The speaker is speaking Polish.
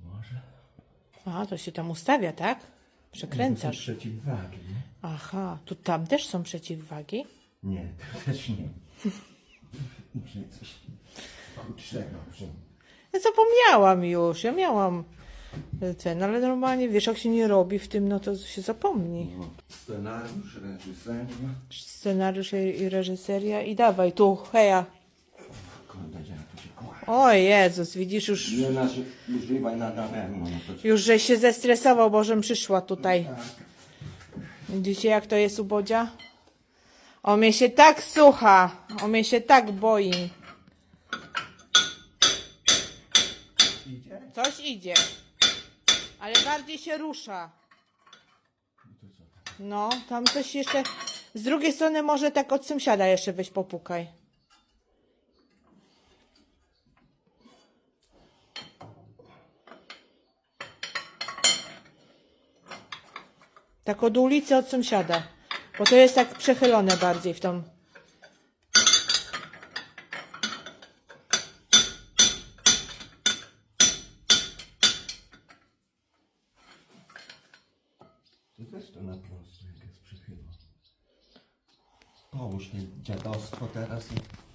Może. A, to się tam ustawia, tak? Przekręcasz. To są przeciwwagi. Aha, tu tam też są przeciwwagi? Nie, to też nie. Muszę coś kurczego ja Zapomniałam już, ja miałam ten, ale normalnie, wiesz, jak się nie robi w tym, no to się zapomni. No, scenariusz, reżyseria. Scenariusz i reżyseria i dawaj tu, heja, o Jezus, widzisz już, Nie nas używaj na daremno. No to już żeś się zestresował, bo żem przyszła tutaj. tak. Widzicie jak to jest u Bodzia? O mnie się tak słucha, o mnie się tak boi. Idzie? Coś idzie, ale bardziej się rusza. No, tam coś jeszcze. Z drugiej strony może tak od sąsiada jeszcze weź popukaj. Tak od ulicy od sąsiada. Bo to jest tak przechylone bardziej w tą. Ty też to na prosto, jak jest przychyło. Połóż mi dziadostwo teraz i